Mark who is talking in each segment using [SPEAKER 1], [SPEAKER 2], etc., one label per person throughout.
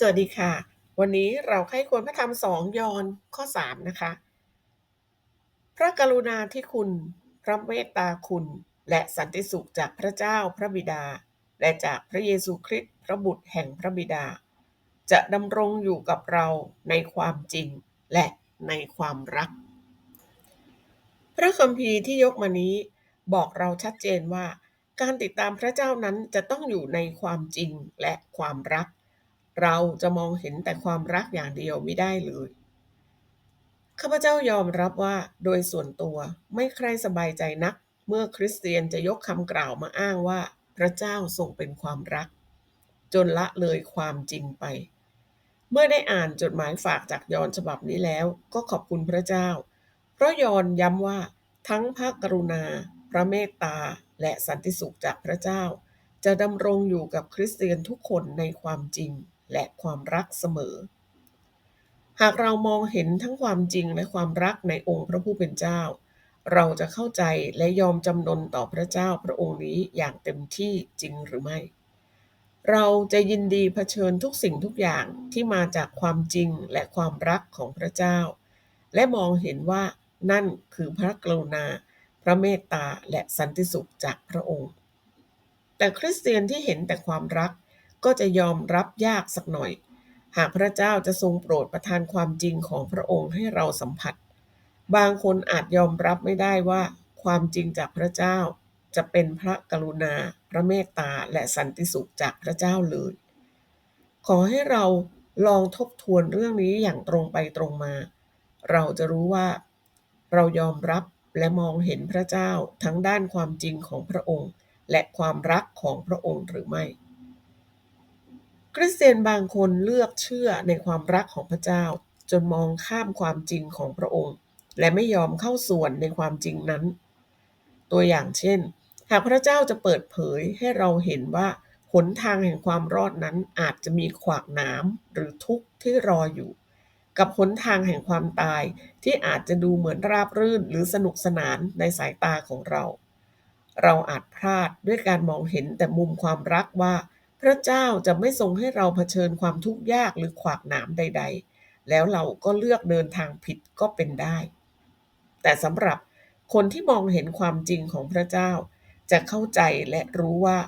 [SPEAKER 1] สวัสดีค่ะ วันนี้เราใคร่ควรพระธรรม2ยอนข้อ3นะคะ พระกรุณาธิคุณ พระเมตตาคุณ และสันติสุขจากพระเจ้าพระบิดา และจากพระเยซูคริสต์พระบุตรแห่งพระบิดา จะดำรงอยู่กับเราในความจริงและในความรัก พระคัมภีร์ที่ยกมานี้ บอกเราชัดเจนว่า การติดตามพระเจ้านั้นจะต้องอยู่ในความจริงและความรัก เราจะมองเห็นแต่ความรักอย่างเดียวไม่ได้เลย ข้าพเจ้ายอมรับว่าโดยส่วนตัวไม่ใครสบายใจนัก เมื่อคริสเตียนจะยกคำกล่าวมาอ้างว่า พระเจ้าทรงเป็นความรัก จนละเลยความจริงไป เมื่อได้อ่านจดหมายฝากจากยอนฉบับนี้แล้ว ก็ขอบคุณพระเจ้า เพราะยอนย้ำว่าทั้งพระกรุณา พระเมตตา และสันติสุขจากพระเจ้า จะดำรงอยู่กับคริสเตียนทุกคนในความจริง และความรักเสมอ หากเรามองเห็นทั้งความจริงและความรักในองค์พระผู้เป็นเจ้า เราจะเข้าใจและยอมจำนนต่อพระเจ้าพระองค์นี้อย่างเต็มที่จริงหรือไม่ เราจะยินดีเผชิญทุกสิ่งทุกอย่างที่มาจากความจริงและความรักของพระเจ้า และมองเห็นว่านั่นคือพระกรุณา พระเมตตาและสันติสุขจากพระองค์ แต่คริสเตียนที่เห็นแต่ความรัก ก็จะยอมรับยากสักหน่อย หากพระเจ้าจะทรงโปรดประทานความจริงของพระองค์ให้เราสัมผัส บางคนอาจยอมรับไม่ได้ว่าความจริงจากพระเจ้าจะเป็นพระกรุณา พระเมตตา และสันติสุขจากพระเจ้าเลย ขอให้เราลองทบทวนเรื่องนี้อย่างตรงไปตรงมา เราจะรู้ว่า เรายอมรับและมองเห็นพระเจ้าทั้งด้านความจริงของพระองค์ และความรักของพระองค์หรือไม่ คริสเตียนบางคนเลือกเชื่อในความรักของพระเจ้า จนมองข้ามความจริงของพระองค์ และไม่ยอมเข้าส่วนในความจริงนั้น ตัวอย่างเช่น หากพระเจ้าจะเปิดเผยให้เราเห็นว่าหนทางแห่งความรอดนั้นอาจจะมีขวากน้ำหรือทุกข์ที่รออยู่ กับหนทางแห่งความตายที่อาจจะดูเหมือนราบรื่นหรือสนุกสนานในสายตาของเรา เราอาจพลาดด้วยการมองเห็นแต่มุมความรักว่า พระเจ้าจะไม่ทรงให้เราเผชิญความทุกข์ยากหรือขวากหนามใด ๆ แล้วเราก็เลือกเดินทางผิดก็เป็นได้ แต่สำหรับคนที่มองเห็นความจริงของพระเจ้า จะเข้าใจและรู้ว่า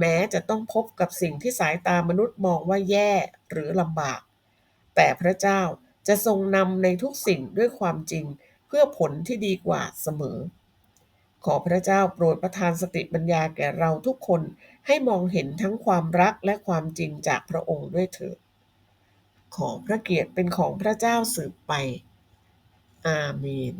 [SPEAKER 1] แม้จะต้องพบกับสิ่งที่สายตามนุษย์มองว่าแย่หรือลำบาก แต่พระเจ้าจะทรงนำในทุกสิ่งด้วยความจริงเพื่อผลที่ดีกว่าเสมอ ขอพระเจ้าโปรดประทานสติปัญญาแก่เราทุกคนให้มองเห็นทั้งความรักและความจริงจากพระองค์ด้วยเถิด ขอพระเกียรติเป็นของพระเจ้าสืบไป อาเมน